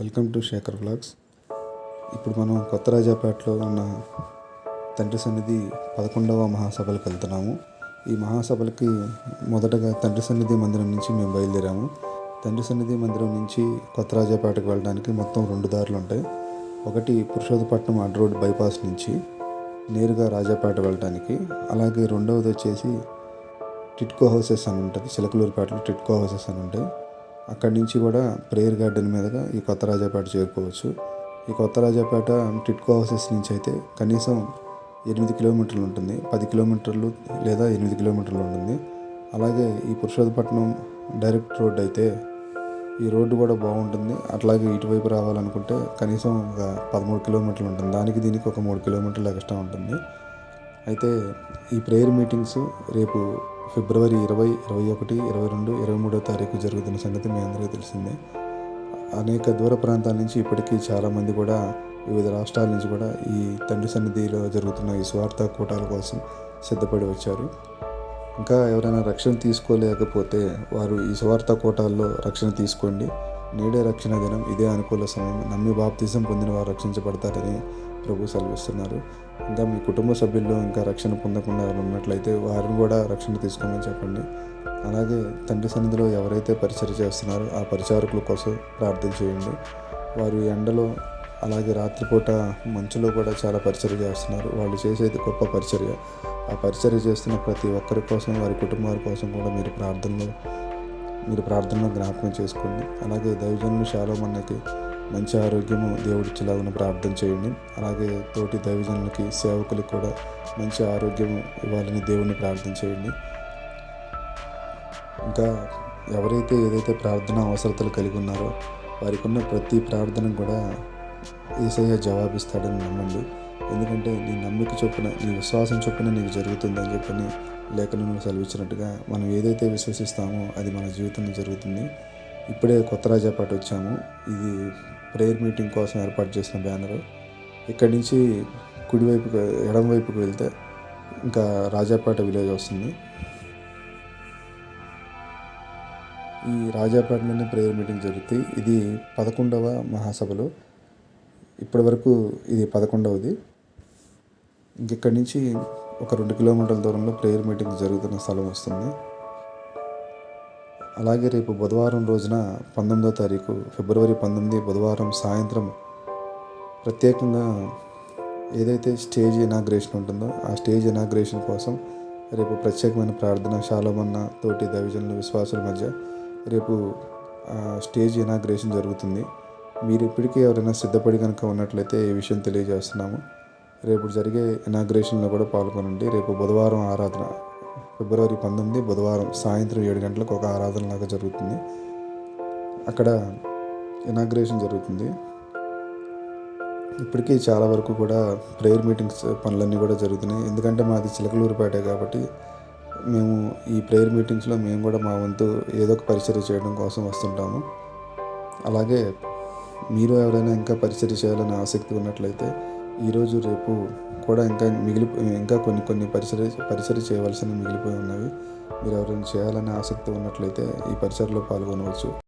Welcome to Shekhar blogs ఇప్పుడు మనం కొత్త రాజాపేటలో ఉన్న తండ్రి సన్నిధి పదకొండవ మహాసభలకు వెళ్తున్నాము. ఈ మహాసభలకి మొదటగా తండ్రి సన్నిధి మందిరం నుంచి మేము బయలుదేరాము. తండ్రి సన్నిధి మందిరం నుంచి కొత్త రాజాపేటకు వెళ్ళడానికి మొత్తం రెండు దారులు ఉంటాయి. ఒకటి పురుషోత్తపట్నం అడ్ రోడ్ బైపాస్ నుంచి నేరుగా రాజాపేట వెళ్ళడానికి. అలాగే రెండవది వచ్చేసి టిట్కో హౌసెస్ అని ఉంటుంది. చిలకలూరుపేటలో టిట్కో హౌసెస్ అని ఉంటాయి. అక్కడి నుంచి కూడా ప్రేయర్ గార్డెన్ మీదుగా ఈ కొత్త రాజాపేట చేరుకోవచ్చు. ఈ కొత్త రాజాపేట టిట్కో హౌసెస్ నుంచి అయితే కనీసం ఎనిమిది కిలోమీటర్లు ఉంటుంది. పది కిలోమీటర్లు లేదా ఎనిమిది కిలోమీటర్లు ఉంటుంది. అలాగే ఈ పురుషోత్తపట్నం డైరెక్ట్ రోడ్ అయితే ఈ రోడ్డు కూడా బాగుంటుంది. అట్లాగే ఇటువైపు రావాలనుకుంటే కనీసం ఒక పదమూడు కిలోమీటర్లు ఉంటుంది. దానికి దీనికి ఒక మూడు కిలోమీటర్లు ఎక్స్ట్రా ఉంటుంది. అయితే ఈ ప్రేయర్ మీటింగ్స్ రేపు ఫిబ్రవరి ఇరవై ఇరవై ఒకటి ఇరవై రెండు ఇరవై మూడో తారీఖు జరుగుతున్న సంగతి మీ అందరికీ తెలిసిందే. అనేక దూర ప్రాంతాల నుంచి ఇప్పటికీ చాలామంది కూడా వివిధ రాష్ట్రాల నుంచి కూడా ఈ తండ్రి సన్నిధిలో జరుగుతున్న ఈ స్వార్థ కూటాల కోసం సిద్ధపడి వచ్చారు. ఇంకా ఎవరైనా రక్షణ తీసుకోలేకపోతే వారు ఈ స్వార్థ కోటాల్లో రక్షణ తీసుకోండి. నేడే రక్షణ దినం ఇదే అనుకూల సమయం. నమ్మి బాప్తిజం పొందిన వారు రక్షించబడతారని ప్రభు సెలవిస్తున్నారు. ఇంకా మీ కుటుంబ సభ్యుల్లో ఇంకా రక్షణ పొందకుండా ఎవరు ఉన్నట్లయితే వారిని కూడా రక్షణ తీసుకోమని చెప్పండి. అలాగే తండ్రి సన్నిధిలో ఎవరైతే పరిచయం చేస్తున్నారో ఆ పరిచారకుల కోసం ప్రార్థన చేయండి. వారు ఎండలో అలాగే రాత్రిపూట మంచులో కూడా చాలా పరిచర్య చేస్తున్నారు. వాళ్ళు చేసేది గొప్ప పరిచర్య. ఆ పరిచర్య చేస్తున్న ప్రతి ఒక్కరి కోసం వారి కుటుంబాల కోసం కూడా మీరు ప్రార్థనలో మీరు ప్రార్థనలో జ్ఞాపకం చేసుకోండి. అలాగే దైవజన్మ చాలా మనకి మంచి ఆరోగ్యము దేవుడిచ్చేలాగా ప్రార్థన చేయండి. అలాగే తోటి దైవజనులకి సేవకులకి కూడా మంచి ఆరోగ్యం ఇవ్వాలని దేవుణ్ణి ప్రార్థన చేయండి. ఇంకా ఎవరైతే ఏదైతే ప్రార్థన అవసరతలు కలిగి ఉన్నారో వారికి ఉన్న ప్రతి ప్రార్థన కూడా ఏసయ్య జవాబిస్తాడని నమ్మండి. ఎందుకంటే నీ నమ్మిక చొప్పున నీ విశ్వాసం చొప్పున నీకు జరుగుతుందని చెప్పని లేఖనంలో సెలవిచ్చినట్టుగా మనం ఏదైతే విశ్వసిస్తామో అది మన జీవితంలో జరుగుతుంది. ఇప్పుడే కొత్త రాజాపాటు వచ్చాము ఇది ప్రేయర్ మీటింగ్ కోసం ఏర్పాటు చేసిన బ్యానర్. ఇక్కడి నుంచి కుడివైపుకు ఎడం వైపుకు వెళ్తే ఇంకా రాజాపేట విలేజ్ వస్తుంది. ఈ రాజాపేటలోనే ప్రేయర్ మీటింగ్ జరుగుతాయి ఇది పదకొండవ మహాసభలు. ఇప్పటి వరకు ఇది పదకొండవది. ఇంకెక్కడి నుంచి ఒక రెండు కిలోమీటర్ల దూరంలో ప్రేయర్ మీటింగ్ జరుగుతున్న స్థలం వస్తుంది. అలాగే రేపు బుధవారం రోజున పంతొమ్మిదో తారీఖు ఫిబ్రవరి పంతొమ్మిది బుధవారం సాయంత్రం ప్రత్యేకంగా ఏదైతే స్టేజ్ ఇనాగ్రేషన్ ఉంటుందో ఆ స్టేజ్ ఇనాగ్రేషన్ కోసం రేపు ప్రత్యేకమైన ప్రార్థన శాలోమన్న తోటి దైవజనుల విశ్వాసుల మధ్య రేపు స్టేజ్ ఇనాగ్రేషన్ జరుగుతుంది. మీరు ఇప్పటికీ ఎవరైనా సిద్ధపడి కనుక ఉన్నట్లయితే ఈ విషయం తెలియజేస్తున్నాము. రేపు జరిగే ఇనాగ్రేషన్లో కూడా పాల్గొనండి. రేపు బుధవారం ఆరాధన ఫిబ్రవరి పంతొమ్మిది బుధవారం సాయంత్రం ఏడు గంటలకు ఒక ఆరాధన లాగా జరుగుతుంది. అక్కడ ఇనాగ్రేషన్ జరుగుతుంది. ఇప్పటికీ చాలా వరకు కూడా ప్రేయర్ మీటింగ్స్ పనులన్నీ కూడా జరుగుతున్నాయి. ఎందుకంటే మాది చిలకలూరుపేట కాబట్టి మేము ఈ ప్రేయర్ మీటింగ్స్లో మేము కూడా మా వంతు ఏదో ఒక పరిచర్య చేయడం కోసం వస్తుంటాము. అలాగే మీరు ఎవరైనా ఇంకా పరిచర్య చేయాలని ఆసక్తి ఉన్నట్లయితే ఈరోజు రేపు కూడా ఇంకా మిగిలి ఇంకా కొన్ని కొన్ని పరిసర పరిసర చేయవలసిన మిగిలిపోయి ఉన్నవి. మీరు ఎవరైనా చేయాలని ఆసక్తి ఉన్నట్లయితే ఈ పరిసరలో పాల్గొనవచ్చు.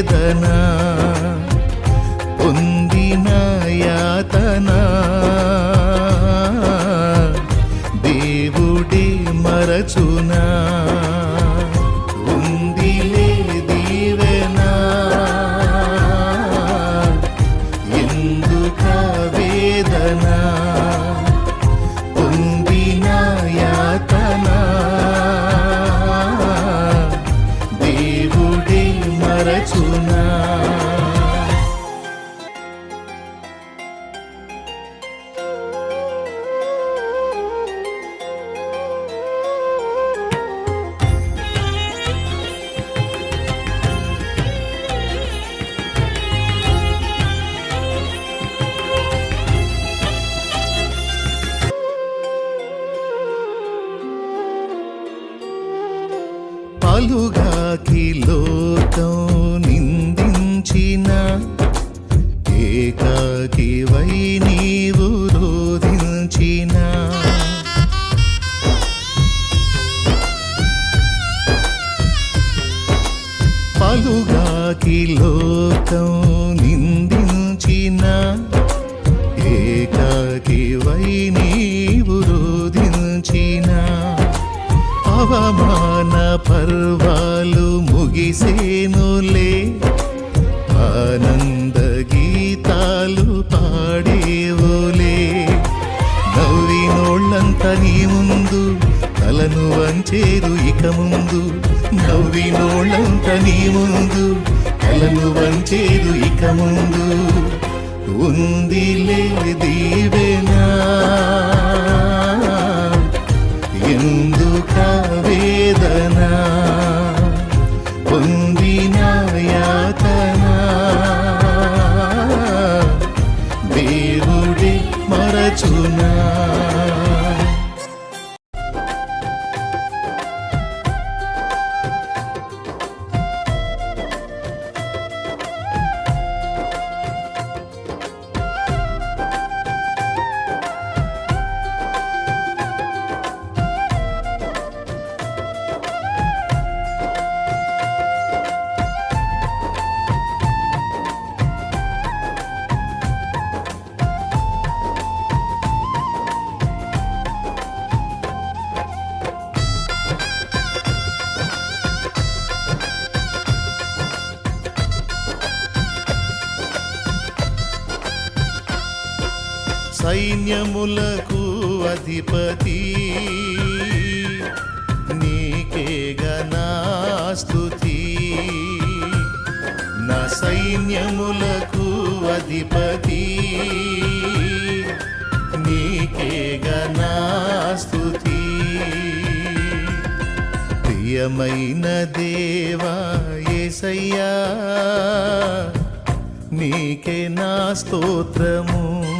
వేదన పొందిన యాతనా. మరచునా పలుగాకి లోకం నిందించిన ఏకాకి వై నీవు రోధించిన అవమాన పర్వాలు ముగిసేనులే ఆనంద గీతాలు పాడేవులే. నవ్వినోళ్ళంత నీ ముందు తలను వంచేరు ఇక ముందు. నవ్వినోళ్ళంత నీ ముందు. తలను వంచేరు ఇక ముందు. ఉందిలే దీవెనా. ఎందుక వేదనా? సైన్యములకు అధిపతి. నీకే గణాస్తుతి స్తుతి నా సైన్యములకు అధిపతి. నీకే గణాస్తుతి స్తుతి ప్రియమైన దేవా ఏసయ్యా నీకే నా స్తోత్రము.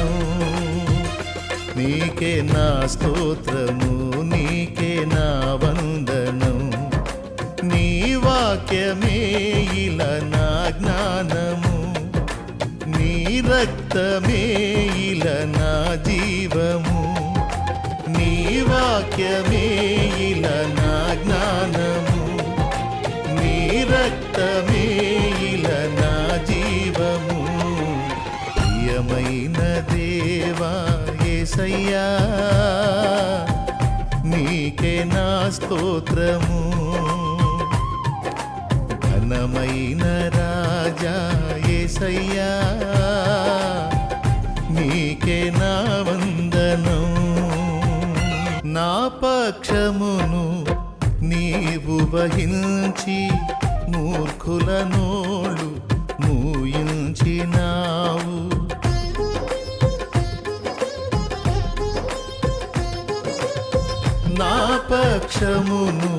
నీకే నా స్తోత్రము నీకే నా వందనం నీ వాక్యమే ఇలా నా జ్ఞానము. నీ రక్తమే ఇలా నా జీవము. నీ వాక్యమే ఇలా నా జ్ఞానము. నీ రక్తమే ఏసయ్యా నీకే నా స్తోత్రము. ఘనమైన రాజా ఏసయ్యా నీకే నా వందనం నా పక్షమును నీవు వహించి మూర్ఖుల నోళ్ళు పక్షమును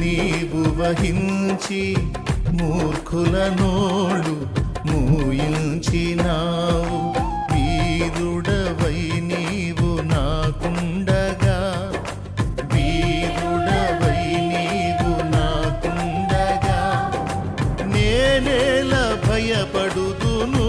నీవు వహించి మూర్ఖుల నోళ్ళు మూయించినావు. వీరుడవై నీవు నాకుండగా వీరుడవై నీవు నాకుండగా నేనేల భయపడుదును?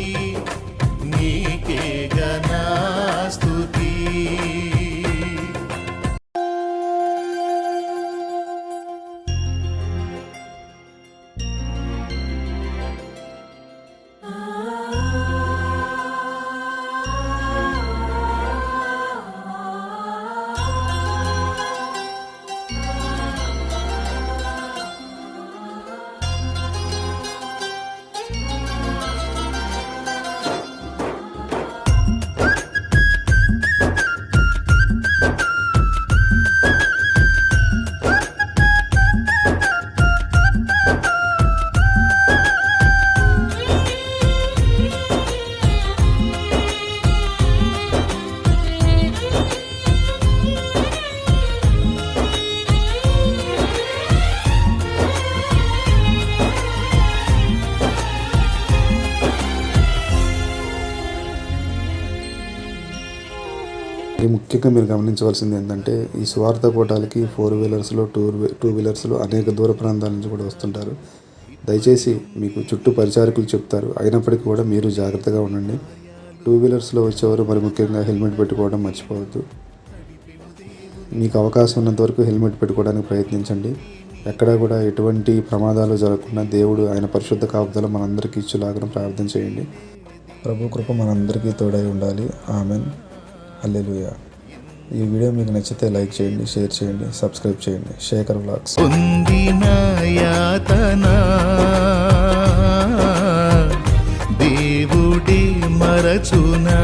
ఈ ముఖ్యంగా మీరు గమనించవలసింది ఏంటంటే ఈ స్వార్థ కోటాలకి ఫోర్ వీలర్స్లో టూ టూ వీలర్స్లో అనేక దూర ప్రాంతాల నుంచి కూడా వస్తుంటారు. దయచేసి మీకు చుట్టూ పరిచారకులు చెప్తారు. అయినప్పటికీ కూడా మీరు జాగ్రత్తగా ఉండండి. టూ వీలర్స్లో వచ్చేవారు మరి ముఖ్యంగా హెల్మెట్ పెట్టుకోవడం మర్చిపోవద్దు. మీకు అవకాశం ఉన్నంత వరకు హెల్మెట్ పెట్టుకోవడానికి ప్రయత్నించండి. ఎక్కడా కూడా ఎటువంటి ప్రమాదాలు జరగకుండా దేవుడు ఆయన పరిశుద్ధ కాపుదల మనందరికీ ఇచ్చులాగా ప్రార్థన చేయండి. ప్రభు కృప మనందరికీ తోడై ఉండాలి. ఆమెన్. హల్లెలూయా. ఈ వీడియో మీకు నచ్చితే లైక్ చేయండి షేర్ చేయండి సబ్స్క్రైబ్ చేయండి. శేఖర్ వ్లాగ్స్. పొందిన దేవుడి మరచునా?